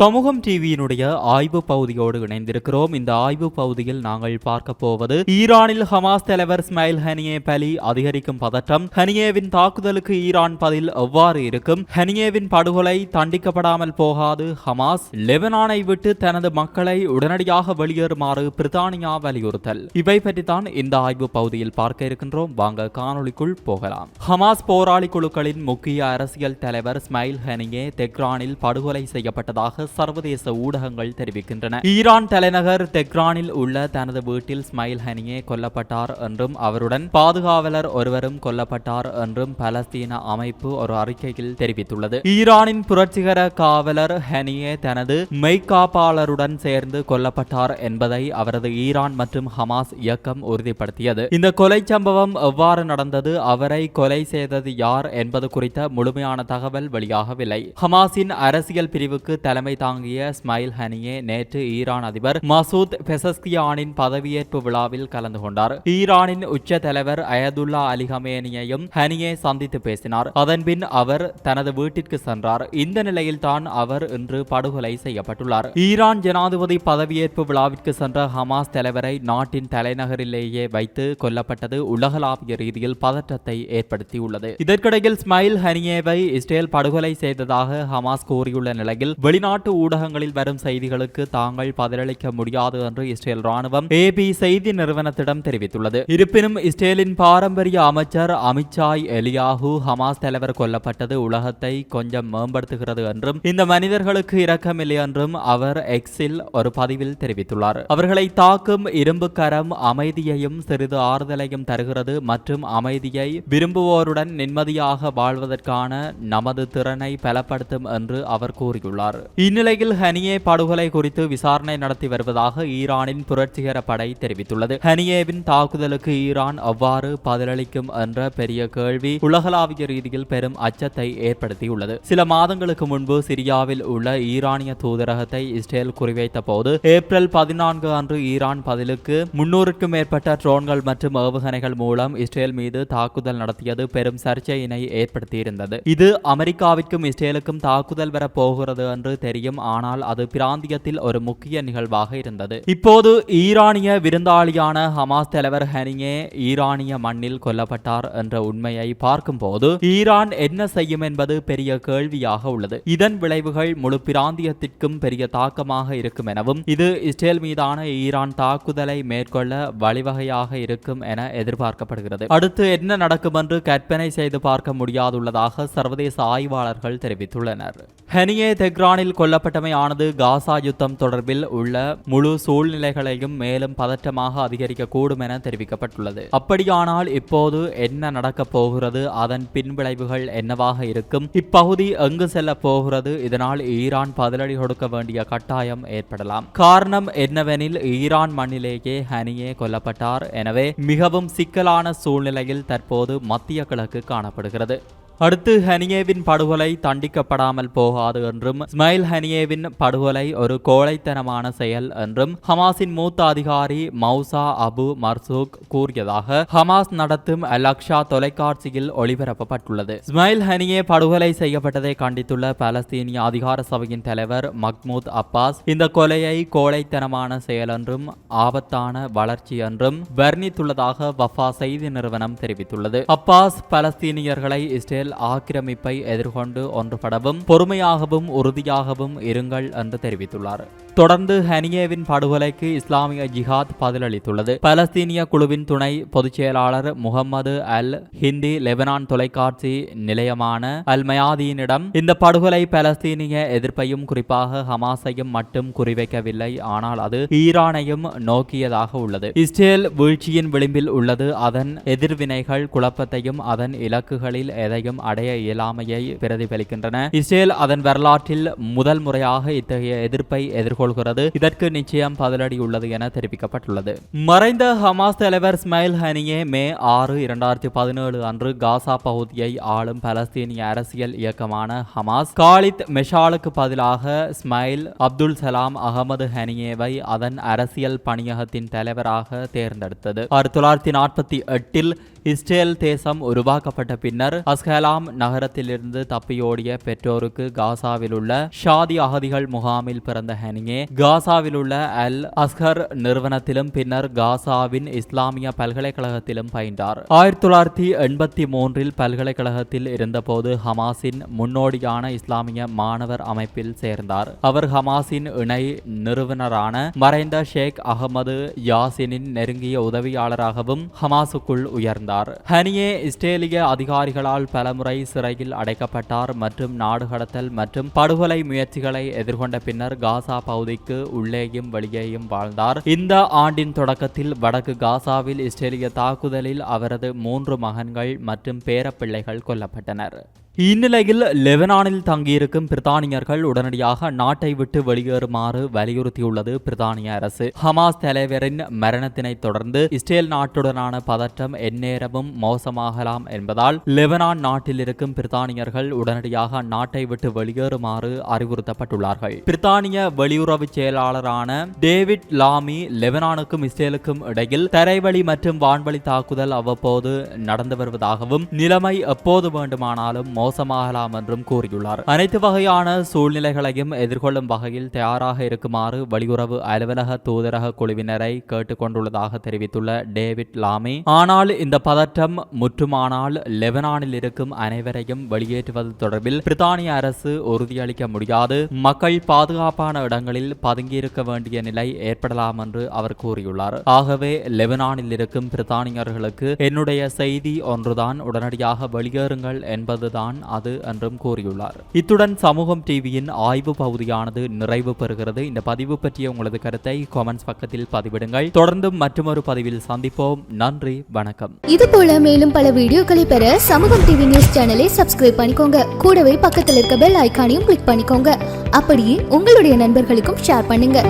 சமூகம் டிவியினுடைய ஆய்வு பகுதியோடு இணைந்திருக்கிறோம். இந்த ஆய்வு பகுதியில் நாங்கள் பார்க்க போவது ஈரானில் ஹமாஸ் தலைவர் ஸ்மைல் ஹனியே பலி அதிகரிக்கும் பதற்றம். ஹனியேவின் தாக்குதலுக்கு ஈரான் பதில் எவ்வாறு இருக்கும்? ஹனியேவின் படுகொலை தண்டிக்கப்படாமல் போகாது. ஹமாஸ் லெபனானை விட்டு தனது மக்களை உடனடியாக வெளியேறுமாறு பிரித்தானியா வலியுறுத்தல். இவை பற்றித்தான் இந்த ஆய்வு பகுதியில் பார்க்க இருக்கின்றோம். வாங்க காணொளிக்குள் போகலாம். ஹமாஸ் போராளி குழுக்களின் முக்கிய அரசியல் தலைவர் ஸ்மைல் ஹனியே தெக்ரானில் படுகொலை செய்யப்பட்டதாக சர்வதேச ஊடகங்கள் தெரிவிக்கின்றன. ஈரான் தலைநகர் தெக்ரானில் உள்ள தனது வீட்டில் ஸ்மைல் ஹனியே கொல்லப்பட்டார் என்றும் அவருடன் பாதுகாவலர் ஒருவரும் கொல்லப்பட்டார் என்றும் பலஸ்தீன அமைப்பு ஒரு அறிக்கையில் தெரிவித்துள்ளது. ஈரானின் புரட்சிகர காவலர் ஹனியே தனது மெய்காப்பாளருடன் சேர்ந்து கொல்லப்பட்டார் என்பதை அவரது ஈரான் மற்றும் ஹமாஸ் இயக்கம் உறுதிப்படுத்தியது. இந்த கொலை சம்பவம் எவ்வாறு நடந்தது அவரை கொலை செய்தது யார் என்பது குறித்த முழுமையான தகவல் வெளியாகவில்லை. ஹமாஸின் அரசியல் பிரிவுக்கு தலைமை தாங்கிய ஸ்மைல் ஹனியே நேற்று ஈரான் அதிபர் மசூத் பெசஸ்கியானின் பதவியேற்பு விழாவில் கலந்து கொண்டார். ஈரானின் உச்ச தலைவர் அயதுல்லா அலி ஹமேனியையும் ஹனியே சந்தித்து பேசினார். அதன்பின் அவர் தனது வீட்டிற்கு சென்றார். இந்த நிலையில் தான் அவர் இன்று படுகொலை செய்யப்பட்டுள்ளார். ஈரான் ஜனாதிபதி பதவியேற்பு விழாவிற்கு சென்ற ஹமாஸ் தலைவரை நாட்டின் தலைநகரிலேயே வைத்து கொல்லப்பட்டது உலகளாவிய ரீதியில் பதற்றத்தை ஏற்படுத்தியுள்ளது. இதற்கிடையில் ஸ்மைல் ஹனியேவை இஸ்ரேல் படுகொலை செய்ததாக ஹமாஸ் கூறியுள்ள நிலையில் வெளிநாட்டு ஊடகங்களில் வரும் செய்திகளுக்கு தாங்கள் பதிலளிக்க முடியாது என்று இஸ்ரேல் ராணுவம் ஏபி செய்தி நிறுவனத்திடம் தெரிவித்துள்ளது. இருப்பினும் இஸ்ரேலின் பாரம்பரிய அமைச்சர் அமித்ஷாய் எலியாஹு ஹமாஸ் தலைவர் கொல்லப்பட்டது உலகத்தை கொஞ்சம் மேம்படுத்துகிறது என்றும் இந்த மனிதர்களுக்கு இரக்கமில்லை என்றும் அவர் எக்ஸில் ஒரு பதிவில் தெரிவித்துள்ளார். அவர்களை தாக்கும் இரும்பு கரம் அமைதியையும் சிறிது ஆறுதலையும் தருகிறது மற்றும் அமைதியை விரும்புவோருடன் நிம்மதியாக வாழ்வதற்கான நமது திறனை பலப்படுத்தும் என்று அவர் கூறியுள்ளார். இந்நிலையில் ஹனியே படுகொலை குறித்து விசாரணை நடத்தி வருவதாக ஈரானின் புரட்சிகர படை தெரிவித்துள்ளது. ஹனியேவின் தாக்குதலுக்கு ஈரான் அவ்வாறு பதிலளிக்கும் என்ற பெரிய கேள்வி உலகளாவிய ரீதியில் பெரும் அச்சத்தை ஏற்படுத்தியுள்ளது. சில மாதங்களுக்கு முன்பு சிரியாவில் உள்ள ஈரானிய தூதரகத்தை இஸ்ரேல் குறிவைத்த போது ஏப்ரல் பதினான்கு அன்று ஈரான் பதிலுக்கு முன்னூறுக்கும் மேற்பட்ட ட்ரோன்கள் மற்றும் ஏவுகணைகள் மூலம் இஸ்ரேல் மீது தாக்குதல் நடத்தியது பெரும் சர்ச்சையினை ஏற்படுத்தியிருந்தது. இது அமெரிக்காவிற்கும் இஸ்ரேலுக்கும் தாக்குதல் வரப்போகிறது என்று தெரியும் ஆனால் அது பிராந்தியத்தில் ஒரு முக்கிய நிகழ்வாக இருந்தது. இப்போது ஈரானிய விருந்தாளியான ஹமாஸ் தலைவர் ஹனியே ஈரானிய மண்ணில் கொல்லப்பட்டார் என்ற உண்மையை பார்க்கும்போது ஈரான் என்ன செய்யும் என்பது பெரிய கேள்வியாக உள்ளது. இதன் விளைவுகள் முழு பிராந்தியத்திற்கும் பெரிய தாக்கமாக இருக்கும் எனவும் இது இஸ்ரேல் மீதான ஈரான் தாக்குதலை மேற்கொள்ள வழிவகையாக இருக்கும் என எதிர்பார்க்கப்படுகிறது. அடுத்து என்ன நடக்கும் என்று கற்பனை செய்து பார்க்க முடியாதுள்ளதாக சர்வதேச ஆய்வாளர்கள் தெரிவித்துள்ளனர். ஹெனியே தெக்ரானில் கொல்லப்பட்டமையானது காசா யுத்தம் தொடர்பில் உள்ள முழு சூழ்நிலைகளையும் மேலும் பதற்றமாக அதிகரிக்கக்கூடும் என தெரிவிக்கப்பட்டுள்ளது. அப்படியானால் இப்போது என்ன நடக்கப் போகிறது? அதன் பின்விளைவுகள் என்னவாக இருக்கும்? இப்பகுதி எங்கு செல்ல போகிறது? இதனால் ஈரான் பதிலடி கொடுக்க வேண்டிய கட்டாயம் ஏற்படலாம். காரணம் என்னவெனில் ஈரான் மண்ணிலேயே ஹனியே கொல்லப்பட்டார். எனவே மிகவும் சிக்கலான சூழ்நிலையில் தற்போது மத்திய கிழக்கு காணப்படுகிறது. அடுத்து ஹனியேவின் படுகொலை தண்டிக்கப்படாமல் போகாது என்றும் இஸ்மாயில் ஹனியேவின் படுகொலை ஒரு கோழைத்தனமான செயல் என்றும் ஹமாஸின் மூத்த அதிகாரி மௌசா அபு மர்சூக் கூறியதாக ஹமாஸ் நடத்தும் லக்ஷா தொலைக்காட்சியில் ஒளிபரப்பப்பட்டுள்ளது. இஸ்மாயில் ஹனியே படுகொலை செய்யப்பட்டதை கண்டித்துள்ள பாலஸ்தீனிய அதிகார சபையின் தலைவர் மக்மூத் அப்பாஸ் இந்த கொலையை கோழைத்தனமான செயல் என்றும் ஆபத்தான வளர்ச்சி என்றும் வர்ணித்துள்ளதாக வஃபா செய்தி நிறுவனம் தெரிவித்துள்ளது. அப்பாஸ் பலஸ்தீனியர்களை இஸ்ரேல் ஆக்கிரமிப்பை எதிர்கொண்டு ஒன்றுபடவும் பொறுமையாகவும் உறுதியாகவும் இருங்கள் என்று தெரிவித்துள்ளார். தொடர்ந்து ஹனியேவின் படுகொலைக்கு இஸ்லாமிய ஜிஹாத் பதிலளித்துள்ளது. பலஸ்தீனிய குழுவின் துணை பொதுச் செயலாளர் முகமது அல் ஹிந்தி லெபனான் தொலைக்காட்சி நிலையமான அல் மயாதீனிடம் இந்த படுகொலை பலஸ்தீனிய எதிர்ப்பையும் குறிப்பாக ஹமாஸையும் மட்டும் குறிவைக்கவில்லை. ஆனால் அது ஈரானையும் நோக்கியதாக உள்ளது. இஸ்ரேல் வீழ்ச்சியின் விளிம்பில் உள்ளது. அதன் எதிர்வினைகள் குழப்பத்தையும் அதன் இலக்குகளில் எதையும் அடைய இயலாமையை பிரதிபலிக்கின்றன. இஸ்ரேல் அதன் வரலாற்றில் முதல் முறையாக இத்தகைய எதிர்ப்பை எதிர்கொள்ள கொள்கிறது. இதற்கு நிச்சயம் பதிலடி உள்ளது என தெரிவிக்கப்பட்டுள்ளது. மறைந்த ஹமாஸ் தலைவர் ஸ்மைல் ஹனியே மே ஆறு இரண்டாயிரத்தி பதினேழு அன்று காசா பகுதியை ஆளும் பலஸ்தீனிய அரசியல் இயக்கமான ஹமாஸ் காலித் மெஷாலுக்கு பதிலாக ஸ்மைல் அப்துல் சலாம் அகமது ஹனியேவை அதன் அரசியல் பணியகத்தின் தலைவராக தேர்ந்தெடுத்தது. ஆயிரத்தி தொள்ளாயிரத்தி நாற்பத்தி எட்டில் இஸ்ரேல் தேசம் உருவாக்கப்பட்ட பின்னர் அஸ்கலாம் நகரத்திலிருந்து தப்பியோடிய பெற்றோருக்கு காசாவில் உள்ள ஷாதி அகதிகள் முகாமில் பிறந்த ஹனியே காசாவில் உள்ள அல் அஸ்கர் நிறுவனத்திலும் பின்னர் காசாவின் இஸ்லாமிய பல்கலைக்கழகத்திலும் பயின்றார் ஆயிரத்தி தொள்ளாயிரத்தி எண்பத்தி மூன்றில் பல்கலைக்கழகத்தில் இருந்தபோது ஹமாஸின் முன்னோடியான இஸ்லாமிய மாணவர் அமைப்பில் சேர்ந்தார் அவர் ஹமாஸின் இணை நிறுவனரான மறைந்த ஷேக் அகமது யாசினின் நெருங்கிய உதவியாளராகவும் ஹமாஸுக்குள் உயர்ந்தார் ஹனியே இஸ்ரேலிய அதிகாரிகளால் பலமுறை சிறையில் அடைக்கப்பட்டார் மற்றும் நாடு கடத்தல் மற்றும் படுகொலை முயற்சிகளை எதிர்கொண்ட பின்னர் காசா பகுதி சவுதிக்கு உள்ளேயும் வெளியேயும் வாழ்ந்தார். இந்த ஆண்டின் தொடக்கத்தில் வடக்கு காசாவில் இஸ்ரேலிய தாக்குதலில் அவரது மூன்று மகன்கள் மற்றும் பேரப்பிள்ளைகள் கொல்லப்பட்டனர். இந்நிலையில் லெபனானில் தங்கியிருக்கும் பிரித்தானியர்கள் உடனடியாக நாட்டை விட்டு வெளியேறுமாறு வலியுறுத்தியுள்ளது பிரித்தானிய அரசு. ஹமாஸ் தலைவரின் மரணத்தினை தொடர்ந்து இஸ்ரேல் நாட்டுடனான பதற்றம் எந்நேரமும் மோசமாகலாம் என்பதால் லெபனான் நாட்டில் இருக்கும் பிரித்தானியர்கள் உடனடியாக நாட்டை விட்டு வெளியேறுமாறு அறிவுறுத்தப்பட்டுள்ளார்கள். பிரித்தானிய வெளியுறவு செயலாளரான டேவிட் லாமி லெபனானுக்கும் இஸ்ரேலுக்கும் இடையில் தரைவழி மற்றும் வான்வழி தாக்குதல் அவ்வப்போது நடந்து வருவதாகவும் நிலைமை எப்போது வேண்டுமானாலும் மோசமாகலாம் என்றும் கூறியுள்ளார். அனைத்து வகையான சூழ்நிலைகளையும் எதிர்கொள்ளும் வகையில் தயாராக இருக்குமாறு வெளியுறவு அலுவலக தூதரக குழுவினரை கேட்டுக்கொண்டுள்ளதாக தெரிவித்துள்ள டேவிட் லாமி ஆனால் இந்த பதற்றம் முற்றுமானால் லெபனானில் இருக்கும் அனைவரையும் வெளியேற்றுவது தொடர்பில் பிரித்தானிய அரசு உறுதியளிக்க முடியாது. மக்கள் பாதுகாப்பான இடங்களில் பதுங்கியிருக்க வேண்டிய நிலை ஏற்படலாம் என்று அவர் கூறியுள்ளார். ஆகவே லெபனானில் இருக்கும் பிரித்தானியர்களுக்கு என்னுடைய செய்தி ஒன்றுதான். உடனடியாக வெளியேறுங்கள் என்பதுதான் அது என்றும் கூறியுள்ளார். இத்துடன் சமூகம் டிவியின் ஆய்வு பகுதியானது நிறைவு பெறுகிறது. இந்த பதிவு பற்றிய உங்களது கருத்தை கமெண்ட்ஸ் பக்கத்தில் பதிவிடுங்கள். தொடர்ந்தும் மற்றொரு பதிவில் சந்திப்போம். நன்றி வணக்கம். இது போல மேலும் பல வீடியோக்களை பெற சமூகம் டிவி நியூஸ் சேனலை சப்ஸ்கிரைப் பண்ணிக்கோங்க. கூடவே பக்கத்தில் இருக்க பெல் ஐக்கானையும் கிளிக் பண்ணிக்கோங்க. அப்படியே உங்களுடைய நண்பர்களுக்கும் ஷேர் பண்ணுங்க.